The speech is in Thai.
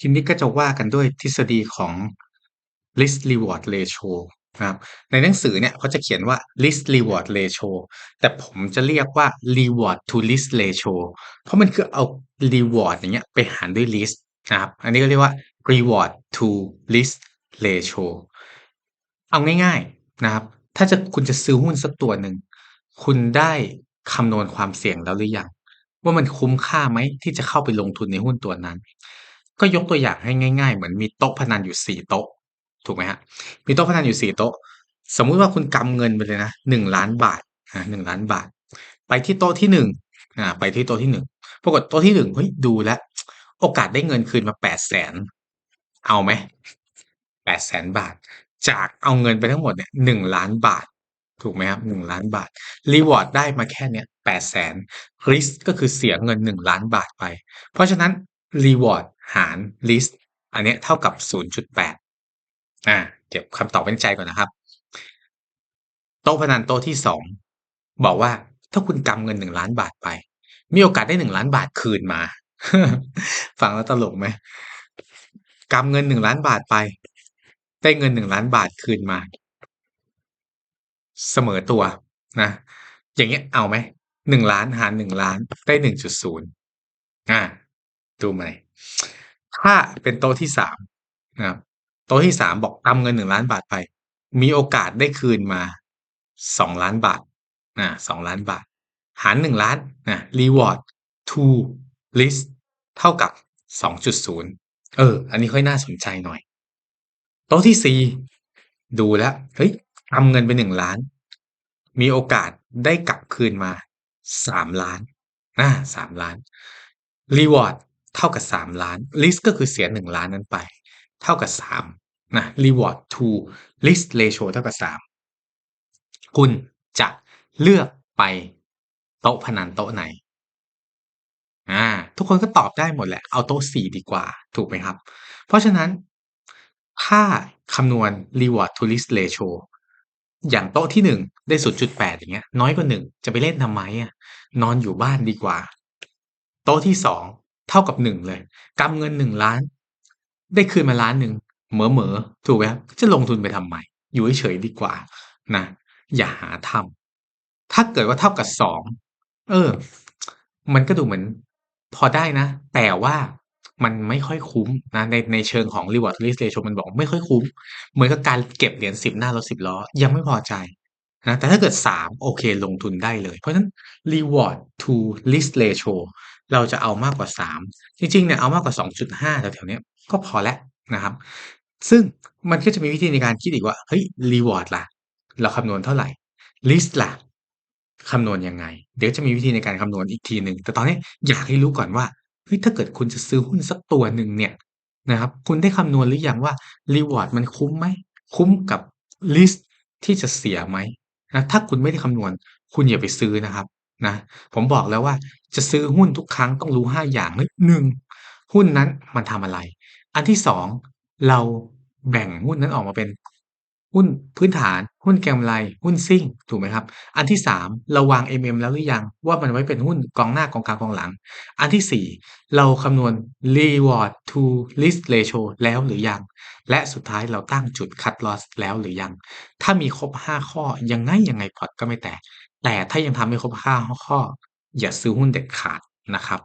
ทีนี้ก็จะว่ากันด้วยทฤษฎีของ risk reward ratio นะครับในหนังสือเนี่ยเขาจะเขียนว่า risk reward ratio แต่ผมจะเรียกว่า reward to risk ratio เพราะมันคือเอา reward อย่างเงี้ยไปหารด้วย risk นะครับ อันนี้ก็เรียกว่า reward to risk ratio เอาง่ายๆนะครับ ถ้าจะคุณจะซื้อหุ้นสักตัวหนึ่ง คุณได้คำนวณความเสี่ยงแล้วหรือยัง ว่ามันคุ้มค่าไหมที่จะเข้าไปลงทุนในหุ้นตัวนั้น ก็ยกตัวอย่างให้ง่าย ๆ เหมือนมีโต๊ะพนันอยู่สี่โต๊ะ ถูกไหมฮะ มีโต๊ะพนันอยู่สี่โต๊ะ สมมุติว่าคุณกำเงินไปเลยนะหนึ่งล้านบาทอ่าหนึ่งล้านบาท ไปที่โต๊ะที่หนึ่งอ่าไปที่โต๊ะที่หนึ่งปรากฏโต๊ะที่หนึ่งเฮ้ยดูแล้ว โอกาสได้เงินคืนมาแปดแสนเอาไหมแปดแสนบาท จากเอาเงินไปทั้งหมดเนี่ยหนึ่งล้านบาท ถูกไหมครับหนึ่งล้านบาทรีวอร์ดได้มาแค่เนี้ยแปดแสนริสก็คือเสียเงินหนึ่งล้านบาทไป เพราะฉะนั้นรีวอร์ด หารริสอันเนี้ยเท่ากับศูนย์จุดแปดอ่าเก็บคำตอบไว้ในใจก่อนนะครับ โต๊ะพนันโต๊ะที่สองบอกว่าถ้าคุณกำเงินหนึ่งล้านบาทไป มีโอกาสได้หนึ่งล้านบาทคืนมา ฟังแล้วตลกไหมกำเงินหนึ่งล้านบาทไป ได้เงินหนึ่งล้านบาทคืนมา เสมอตัวนะอย่างเงี้ยเอาไหมหนึ่งล้านหารหนึ่งล้านได้หนึ่งจุดศูนย์อ่าดูไหม ถ้าเป็นโต๊ะที่สามนะครับโต๊ะที่สามบอกกำเงินหนึ่งล้านบาทไป มีโอกาสได้คืนมาสองล้านบาทอ่าสองล้านบาท หารหนึ่งล้านนะ reward to risk เท่ากับสองจุดศูนย์เออ อันนี้ค่อยน่าสนใจหน่อย โต๊ะที่สี่ดูแล้วเฮ้ยทำเงินไปหนึ่งล้าน มีโอกาสได้กลับคืนมาสามล้านอ่าสามล้าน reward เท่ากับสามล้าน risk ก็คือเสียหนึ่งล้านนั้นไป เท่ากับสามนะ reward to risk ratio เท่ากับสามคุณจะเลือกไปโต๊ะพนันโต๊ะไหนอ่าทุกคนก็ตอบได้หมดแหละ เอาโต๊ะสี่ดีกว่า ถูกไหมครับ เพราะฉะนั้น ถ้าคำนวณ reward to risk ratio อย่างโต๊ะที่หนึ่งได้ศูนย์จุดแปดอย่างเงี้ย น้อยกว่าหนึ่งจะไปเล่นทำไมอะนอนอยู่บ้านดีกว่า โต๊ะที่สอง เท่ากับหนึ่งเลยกำเงินหนึ่งล้าน ได้คืนมาล้านหนึ่งเหมอเหมอถูกไหมครับจะลงทุนไปทำไมอยู่เฉยดีกว่านะอย่าหาทำถ้าเกิดว่าเท่ากับสองเออ มันก็ดูเหมือนพอได้นะ แต่ว่ามันไม่ค่อยคุ้มนะในในเชิงของ reward risk ratio มันบอกไม่ค่อยคุ้ม เหมือนกับการเก็บเหรียญสิบหน้ารถสิบล้อ ยังไม่พอใจนะแต่ถ้าเกิดสามโอเคลงทุนได้เลย เพราะฉะนั้น reward to risk ratio เราจะเอามากกว่าสามจริงๆเนี่ยเอามากกว่าสองจุดห้าแถวๆเนี้ยก็พอแล้วนะครับ ซึ่งมันก็จะมีวิธีในการคิดอีกว่าเฮ้ย reward ล่ะ เราคำนวณเท่าไหร่ risk ล่ะคำนวณยังไง เดี๋ยวจะมีวิธีในการคำนวณอีกทีหนึ่งแต่ตอนนี้อยากให้รู้ก่อนว่าเฮ้ยถ้าเกิดคุณจะซื้อหุ้นสักตัวหนึ่งเนี่ยนะครับ คุณได้คำนวณหรือยังว่า reward มันคุ้มไหมคุ้มกับ risk ที่จะเสียไหมนะถ้าคุณไม่ได้คำนวณ คุณอย่าไปซื้อนะครับ นะผมบอกแล้วว่าจะซื้อหุ้นทุกครั้งต้องรู้ห้าอย่างหนึ่งหุ้นนั้นมันทำอะไร อันที่สองเราแบ่งหุ้นนั้นออกมาเป็นหุ้นพื้นฐาน หุ้นแกำไรหุ้นซิ่ง ถูกไหมครับ อันที่สามเราวาง MM แล้วหรือยัง ว่ามันไว้เป็นหุ้นกองหน้ากองกลางกองหลัง อันที่สี่เราคำนวณ reward to risk ratio แล้วหรือยัง และสุดท้ายเราตั้งจุด cut loss แล้วหรือยัง ถ้ามีครบห้าข้อยังไงยังไงพอร์ตก็ไม่แตก แต่ถ้ายังทำไม่ครบห้าข้อ อย่าซื้อหุ้นเด็ดขาดนะครับ